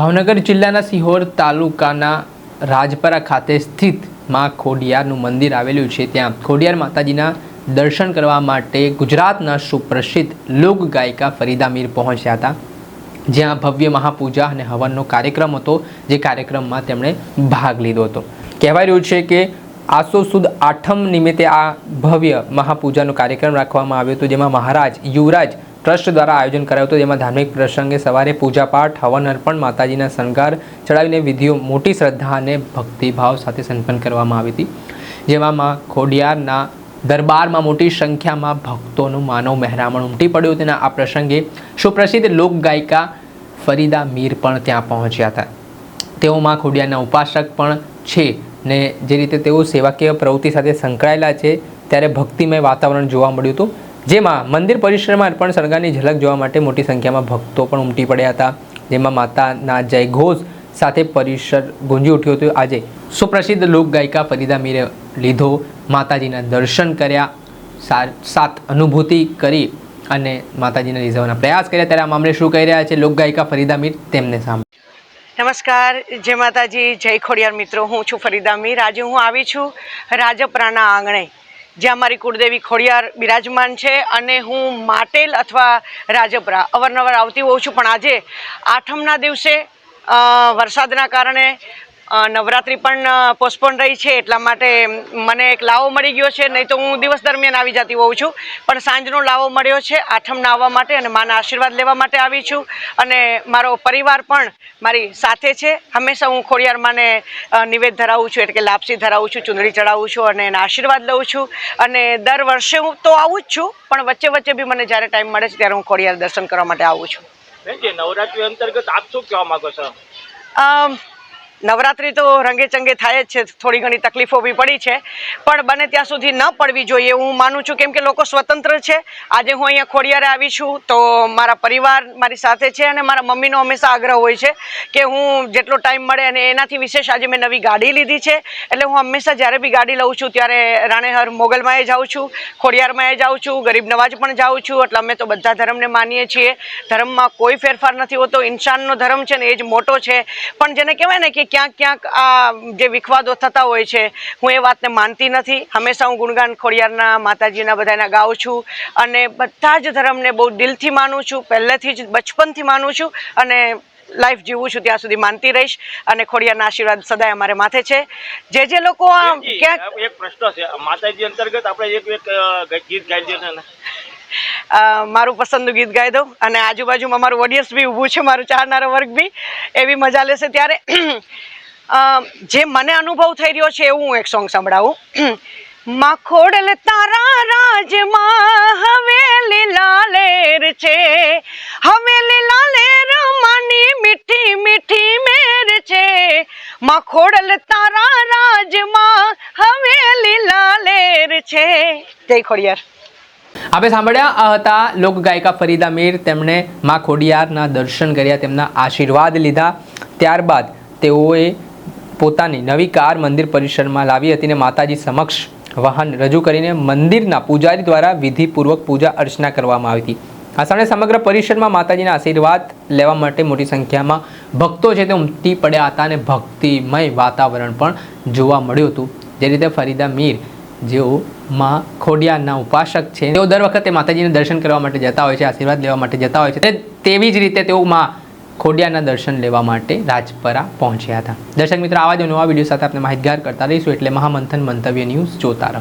ભાવનગર જિલ્લાના સિહોર તાલુકાના રાજપરા ખાતે સ્થિતમાં ખોડિયારનું મંદિર આવેલું છે. ત્યાં ખોડિયાર માતાજીના દર્શન કરવા માટે ગુજરાતના સુપ્રસિદ્ધ લોક ગાયિકા ફરીદા મીર પહોંચ્યા હતા. જ્યાં ભવ્ય મહાપૂજા અને હવનનો કાર્યક્રમ હતો, જે કાર્યક્રમમાં તેમણે ભાગ લીધો હતો. કહેવાય રહ્યું છે કે આસો સુદ આઠમ નિમિત્તે આ ભવ્ય મહાપૂજાનો કાર્યક્રમ રાખવામાં આવ્યો હતો, જેમાં મહારાજ યુવરાજ ટ્રસ્ટ દ્વારા આયોજન કરાયું હતું, જેમાં ધાર્મિક પ્રસંગે સવારે પૂજાપાઠ, હવન અર્પણ, માતાજીના શણગાર ચડાવીને વિધિઓ મોટી શ્રદ્ધા અને ભક્તિભાવ સાથે સંપન્ન કરવામાં આવી હતી. જેમાં માં ખોડિયારના દરબારમાં મોટી સંખ્યામાં ભક્તોનું માનવ મહેરામણ ઉમટી પડ્યું. તેના આ પ્રસંગે સુપ્રસિદ્ધ લોક ગાયિકા ફરીદા મીર પણ ત્યાં પહોંચ્યા હતા. તેઓ માં ખોડિયારના ઉપાસક પણ છે ને જે રીતે તેઓ સેવાકીય પ્રવૃત્તિ સાથે સંકળાયેલા છે, ત્યારે ભક્તિમય વાતાવરણ જોવા મળ્યું હતું. જેમાં મંદિર પરિસરમાં પણ શણગારની ઝલક જોવા માટે મોટી સંખ્યામાં ભક્તો પણ ઉમટી પડ્યા હતા. જેમાં માતાના જય ઘોષ સાથે પરિસર ગુંજી ઉઠ્યું હતું. આજે સુપ્રસિદ્ધ લોક ગાયિકા ફરીદા મીરે લીધો. માતાજીના દર્શન કર્યા સાત અનુભૂતિ કરી અને માતાજીને રીઝવવાના પ્રયાસ કર્યા. ત્યારે આ મામલે શું કહી રહ્યા છે લોક ગાયિકા ફરીદા મીર? તેમને સામે નમસ્કાર, જય માતાજી, જય ખોડિયાર મિત્રો. હું છું ફરીદા મીર. આજે હું આવી છું રાજપરાના આંગણે. જ્યાં મારી કુળદેવી ખોડિયાર બિરાજમાન છે અને હું માટેલ અથવા રાજપરા. અવારનવાર આવતી હોઉં છું, પણ આજે આઠમના દિવસે વરસાદના કારણે નવરાત્રિ પણ પોસ્ટપોન રહી છે એટલા માટે મને એક લાવો મળી ગયો છે. નહીં તો હું દિવસ દરમિયાન આવી જતી હોઉં છું. પણ સાંજનો લાવો મળ્યો છે આઠમના આવવા માટે અને માના આશીર્વાદ લેવા માટે આવી છું. અને મારો પરિવાર પણ મારી સાથે છે. હંમેશા હું ખોડિયાર માને નિવેદ ધરાવું છું એટલે કે લાપસી ધરાવું છું ચૂંદડી ચડાવું છું અને એના આશીર્વાદ લઉં છું. અને દર વર્ષે હું તો આવું જ છું પણ વચ્ચે વચ્ચે બી મને જ્યારે ટાઈમ મળે છે ત્યારે હું ખોડિયાર દર્શન કરવા માટે આવું છું. નવરાત્રી અંતર્ગત આપ શું કહેવા માંગો છો? નવરાત્રિ તો રંગે ચંગે થાય જ છે, થોડી ઘણી તકલીફો બી પડી છે. પણ બને ત્યાં સુધી ન પડવી જોઈએ. હું માનું છું કેમ કે લોકો સ્વતંત્ર છે. આજે હું અહીંયા ખોડિયારે આવી છું તો મારા પરિવાર મારી સાથે છે અને મારા મમ્મીનો હંમેશા આગ્રહ હોય છે કે હું જેટલો ટાઈમ મળે અને એનાથી વિશેષ આજે મેં નવી ગાડી લીધી છે. એટલે હું હંમેશા જ્યારે બી ગાડી લઉં છું ત્યારે રાણેહર મોગલમાંય જાઉં છું ખોડિયારમાંય જાઉં છું, ગરીબ નવાજ પણ જાઉં છું. એટલે અમે તો બધા ધર્મને માનીએ છીએ. ધર્મમાં કોઈ ફેરફાર નથી હોતો. ઇન્સાનનો ધર્મ છે ને એ જ મોટો છે. પણ જેને કહેવાય ને કે ક્યાંક ક્યાંક આ જે વિખવાદો થતા હોય છે હું એ વાતને માનતી નથી. હંમેશા હું ગુણગાન ખોડિયારના માતાજીના બધાના ગાઉં છું અને બધા જ ધર્મને બહુ દિલથી માનું છું પહેલેથી જ બચપનથી માનું છું અને લાઈફ જીવું છું ત્યાં સુધી માનતી રહીશ અને ખોડિયારના આશીર્વાદ સદાય અમારે માથે છે. જે જે લોકો ક્યાંક એક પ્રશ્ન છે માતાજી અંતર્ગત આપણે એક એક ગીત ગાઈ દે ને. અ, મારું પસંદનું ગીત ગાઈ દઉં અને આજુબાજુમાં મારું ઓડિયન્સ બી ઊભું છે, મારું ચાહનારો વર્ગ બી, એવી મજા લેશે ત્યારે. જે મને અનુભવ થઈ રહ્યો છે એવું હું એક સોંગ સંભળાવું. માં ખોડલ તારા રાજમાં હવેલી લાલેર છે. હવેલી લાલેર માની મીઠી મીઠી મેર છે. માં ખોડલ તારા રાજમાં હવેલી લાલેર છે. જય ખોડિયાર. આપણે સાંભળ્યા હતા લોકગાયિકા ફરીદા મીર. તેમણે મા ખોડિયારના દર્શન કર્યા, તેમના આશીર્વાદ લીધા. ત્યારબાદ તેઓએ પોતાની નવી કાર મંદિર પરિસરમાં લાવી હતી અને માતાજી સમક્ષ વાહન રજૂ કરીને મંદિરના પૂજારી દ્વારા વિધિપૂર્વક પૂજા અર્ચના કરવામાં આવી હતી. આ સમયે સમગ્ર પરિસરમાં માતાજીના આશીર્વાદ લેવા માટે મોટી સંખ્યામાં ભક્તો છે તે ઉમટી પડ્યા હતા અને ભક્તિમય વાતાવરણ પણ જોવા મળ્યું હતું. જે રીતે ફરીદા મીર જેઓ માં ખોડિયારના ઉપાસક છે. તેઓ દર વખતે માતાજીને દર્શન કરવા માટે જતા હોય છે, આશીર્વાદ લેવા માટે જતા હોય છે. તેવી જ રીતે તેઓ માં ખોડિયાના દર્શન લેવા માટે રાજપરા પહોંચ્યા હતા. દર્શક મિત્રો, આવા જ નવા વીડિયો સાથે આપણે માહિતગાર કરતા રહીશું. એટલે મહામંથન મંતવ્ય ન્યૂઝ જોતા રહો.